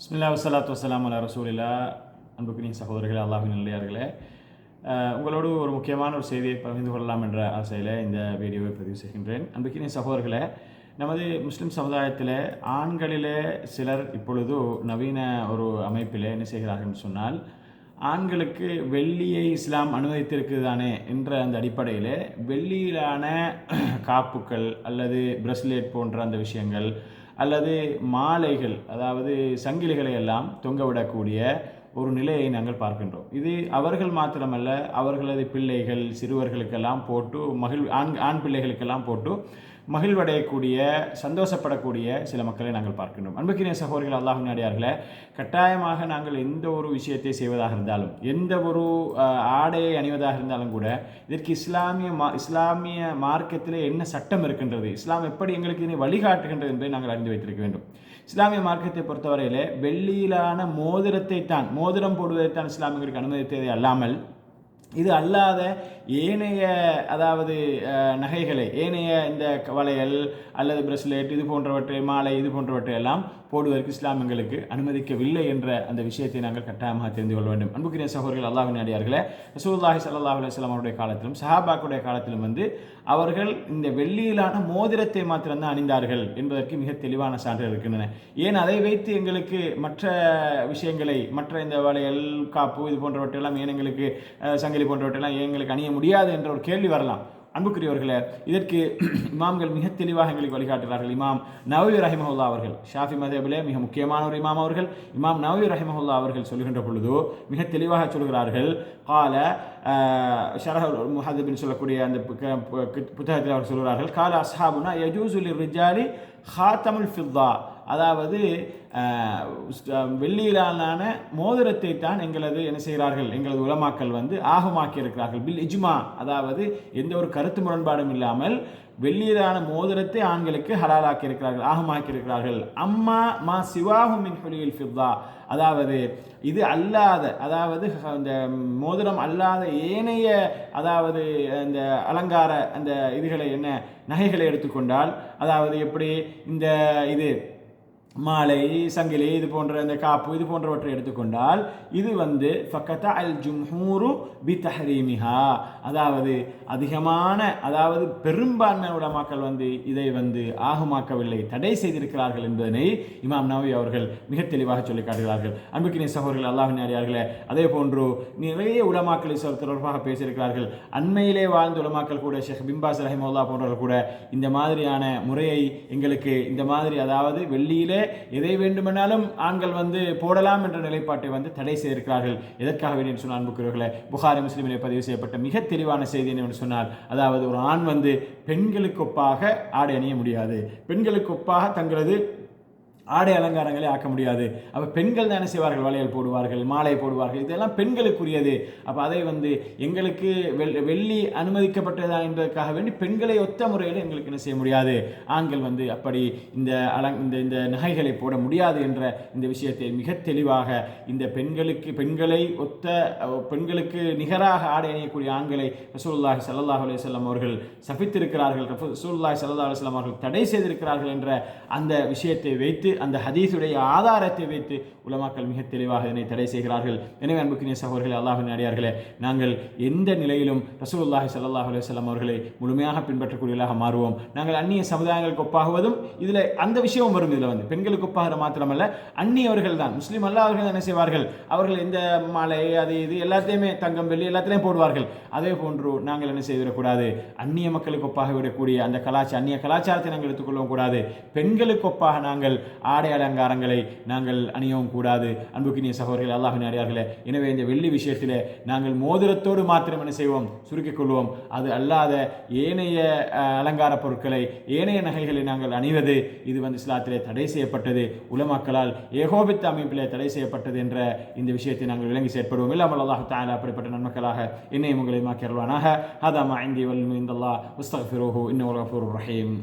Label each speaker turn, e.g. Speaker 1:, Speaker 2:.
Speaker 1: பிஸ்மில்லா வசலாத்து வசலாம் அல்லா ரசூலில்லா அன்புக்குனின் சகோதரர்களே அல்லாஹின் நிலையார்களே உங்களோடு ஒரு முக்கியமான ஒரு செய்தியை பகிர்ந்து கொள்ளலாம் என்ற ஆசையில் இந்த வீடியோவை பதிவு செய்கின்றேன். அன்புக்கினின் சகோதரர்களே நமது முஸ்லீம் சமுதாயத்தில் ஆண்களிலே சிலர் இப்பொழுது நவீன ஒரு அமைப்பில் என்ன செய்கிறார்கள் சொன்னால் ஆண்களுக்கு வெள்ளியை இஸ்லாம் அனுமதித்திருக்குது தானே என்ற அந்த அடிப்படையில் வெள்ளியிலான காப்புக்கள் அல்லது பிரஸ்லெட் போன்ற அந்த விஷயங்கள் அல்லது மாலைகள் அதாவது சங்கிலிகளை எல்லாம் தொங்கவிடக்கூடிய ஒரு நிலையை நாங்கள் பார்க்கின்றோம். இது அவர்கள் மாத்திரமல்ல அவர்களது பிள்ளைகள் சிறுவர்களுக்கெல்லாம் போட்டு மகிழ் ஆண் ஆண் பிள்ளைகளுக்கெல்லாம் போட்டு மகிழ்வடையக்கூடிய சந்தோஷப்படக்கூடிய சில மக்களை நாங்கள் பார்க்கின்றோம். அன்புக்கினிய சகோதரிகள் அல்லாஹ் நாடியார்களே கட்டாயமாக நாங்கள் எந்த ஒரு விஷயத்தை செய்வதாக இருந்தாலும் எந்த ஒரு ஆடையை அணிவதாக இருந்தாலும் கூட இதற்கு இஸ்லாமிய மா இஸ்லாமிய மார்க்கத்தில் என்ன சட்டம் இருக்கின்றது இஸ்லாம் எப்படி எங்களுக்கு இதனை வழிகாட்டுகின்றது என்பதை நாங்கள் அறிந்து வைத்திருக்க வேண்டும். இஸ்லாமிய மார்க்கத்தை பொறுத்தவரையில் வெள்ளியிலான மோதிரத்தை தான் மோதிரம் போடுவதைத்தான் தான் இஸ்லாமியர்களுக்கு அனுமதித்ததை அல்லாமல் இது அல்லாத ஏனைய அதாவது நகைகளை ஏனைய இந்த க- வளையல் அல்லது பிரஸ்லெட் இது போன்றவற்றை மாலை இது போன்றவற்றை எல்லாம் போடுவதற்கு இஸ்லாம் எங்களுக்கு அனுமதிக்கவில்லை என்ற அந்த விஷயத்தை நாங்கள் கட்டாயமாக தெரிந்து கொள்ள வேண்டும். அன்புக்கிரிய சகோதரர்கள் அல்லாவின் அடியார்களே ரசூல்லாஹி சல்லா அலுவலாம் அவருடைய காலத்திலும் சஹாபாக்குடைய காலத்திலும் வந்து அவர்கள் இந்த வெள்ளியிலான மோதிரத்தை மாத்திரம்தான் அணிந்தார்கள் என்பதற்கு மிக தெளிவான சான்றுகள் இருக்கின்றன. ஏன் அதை வைத்து எங்களுக்கு மற்ற விஷயங்களை மற்ற இந்த வளையல் காப்பு இது போன்றவற்றையெல்லாம் ஏன் எங்களுக்கு சங்கிலி போன்றவற்றையெல்லாம் போன்றவற்றெல்லாம் எங்களுக்கு அணிய முடியாது என்ற ஒரு கேள்வி வரலாம். அன்புக்குரியவர்களே இதற்கு இமாம்கள் மிக தெளிவாக எங்களுக்கு வழிகாட்டுகிறார்கள். இமாம் நவவி ரஹிமஹுல்லா அவர்கள் ஷாஃபி மதேபிலே மிக முக்கியமான ஒரு இமாம் அவர்கள். இமாம் நவவி ரஹிமஹுல்லா அவர்கள் சொல்கின்ற பொழுது மிக தெளிவாக சொல்கிறார்கள் கால ஷரஹ் முஹதிபின் சொல்லக்கூடிய அந்த புத்தகத்தில் அவர் சொல்கிறார்கள் கால அஸ்ஹாபுனா யஜூசுலி ரிஜாலி ஹாத்தமுல் ஃபில்லா அதாவது வெள்ளியிலான மோதிரத்தை தான் எங்களது என்ன செய்கிறார்கள் எங்களது உலமாக்கல் வந்து ஆகமாக்கி இருக்கிறார்கள் பில் இஜ்மா அதாவது எந்த ஒரு கருத்து முரண்பாடும் இல்லாமல் வெள்ளியிலான மோதிரத்தை ஆண்களுக்கு ஹலாலாக்கி இருக்கிறார்கள் ஆகமாக்கி இருக்கிறார்கள் அம்மா மா சிவாஹு மின் ஹுலியில் ஃபித்தா அதாவது இது அல்லாத அதாவது அந்த மோதிரம் அல்லாத ஏனைய அதாவது அந்த அலங்கார அந்த இதுகளை என்ன நகைகளை எடுத்துக்கொண்டால் அதாவது எப்படி இந்த இது மாலை சங்கிலி இது போன்ற அந்த காப்பு இது போன்றவற்றை எடுத்துக்கொண்டால் இது வந்து ஃபக்கத்தா அல் ஜும்ஹூரு பி தஹரீமிஹா. அதாவது அதிகமான அதாவது பெரும்பான்மை உடமாக்கள் வந்து இதை வந்து ஆகுமாக்கவில்லை தடை செய்திருக்கிறார்கள் என்பதனை இமாம் நவி அவர்கள் மிக தெளிவாக சொல்லி காட்டுகிறார்கள். அன்புக்கினிய சகோதரர்கள் அல்லாஹின் அடியார்களே அதே போன்று நிறைய உலமாக்களை சொல் தொடர்பாக பேசியிருக்கிறார்கள். அண்மையிலே வாழ்ந்த உலமாக்கள் கூட ஷேக் பிம்பாஸ் ரஹிமுல்லா போன்றவர்கள் கூட இந்த மாதிரியான முறையை எங்களுக்கு இந்த மாதிரி அதாவது வெள்ளியிலே எதை வேண்டுமானாலும் ஆண்கள் வந்து போடலாம் என்ற நிலைப்பாட்டை வந்து தடை செய்திருக்கிறார்கள். எதற்காக வேண்டும் என்று சொன்னால் அன்புக்குரியவர்களே புகாரி முஸ்லீமிலே பதிவு செய்யப்பட்ட மிக தெளிவான செய்தி என்னவென்று சொன்னால் அதாவது ஒரு ஆண் வந்து பெண்களுக்கு ஒப்பாக ஆடை அணிய முடியாது. பெண்களுக்கு ஒப்பாக தங்களது ஆடை அலங்காரங்களை ஆக்க முடியாது. அப்போ பெண்கள் தான் என்ன செய்வார்கள்? வளையல் போடுவார்கள் மாலை போடுவார்கள். இதெல்லாம் பெண்களுக்குரியது. அப்போ அதை வந்து எங்களுக்கு வெள்ளி அனுமதிக்கப்பட்டதா என்பதற்காக வேண்டி பெண்களை ஒத்த முறையில் எங்களுக்கு என்ன செய்ய முடியாது? ஆண்கள் வந்து அப்படி இந்த அலங் இந்த இந்த நகைகளை போட முடியாது என்ற இந்த விஷயத்தை மிக தெளிவாக இந்த பெண்களுக்கு பெண்களை ஒத்த பெண்களுக்கு நிகராக ஆடை அணியக்கூடிய ஆண்களை ரசூலுல்லாஹி சல்லாஹ் அலைஹி அவர்கள் சபித்திருக்கிறார்கள். ரசூலுல்லாஹி ஸல்லல்லாஹு அலைஹி அவர்கள் தடை செய்திருக்கிறார்கள் என்ற அந்த விஷயத்தை வைத்து அந்த ஹதீஸுடைய ஆதாரத்தை வைத்து உலமாக்கள் மிக தெளிவாக இதனை தடை செய்கிறார்கள். எனவே அன்புக்கினிய சகோதரர்களே அல்லாஹின் அடியார்களே நாங்கள் எந்த நிலையிலும் ரசூல்லாஹி சல்லாஹ் அலுவலம் அவர்களை முழுமையாக பின்பற்றக்கூடியவர்களாக மாறுவோம். நாங்கள் அந்நிய சமுதாயங்களுக்கு ஒப்பாகுவதும் இதில் அந்த விஷயமும் வரும். இதில் வந்து பெண்களுக்கு ஒப்பாகிற மாத்திரமல்ல அந்நியவர்கள் தான். முஸ்லீம் அல்லாதவர்கள் என்ன செய்வார்கள்? அவர்கள் இந்த மாலை அது இது எல்லாத்தையுமே தங்கம் வெள்ளி எல்லாத்திலையும் போடுவார்கள். அதே போன்று நாங்கள் என்ன செய்திடக்கூடாது? அந்நிய மக்களுக்கு ஒப்பாக விடக்கூடிய அந்த கலாச்சார அந்நிய கலாச்சாரத்தை நாங்கள் எடுத்துக்கொள்ளவும் கூடாது. பெண்களுக்கு ஒப்பாக நாங்கள் ஆடை அலங்காரங்களை நாங்கள் அணியவும் கூடாது. அன்புக்கினிய சகோதரர்கள் அல்லாஹின் அறியார்களே எனவே இந்த வெள்ளி விஷயத்தில் நாங்கள் மோதிரத்தோடு மாத்திரம் என்ன செய்வோம்? சுருக்கிக் கொள்வோம். அது அல்லாத ஏனைய அலங்கார பொருட்களை ஏனைய நகைகளை நாங்கள் அணிவது இது வந்து இஸ்லாத்திலே தடை செய்யப்பட்டது. உலமாக்களால் ஏகோபித்த அமைப்பிலே தடை செய்யப்பட்டது என்ற இந்த விஷயத்தை நாங்கள் விளங்கி செயற்படுவோம். இல்லாமல் அல்லாஹ் தாலா அப்படிப்பட்ட நன்மக்களாக என்னையும் உங்களை மாக்கி ஹதாமா ஹதா மா இந்தி வல் இந்த அல்லாஹ் இன்னும் ரஹீம்.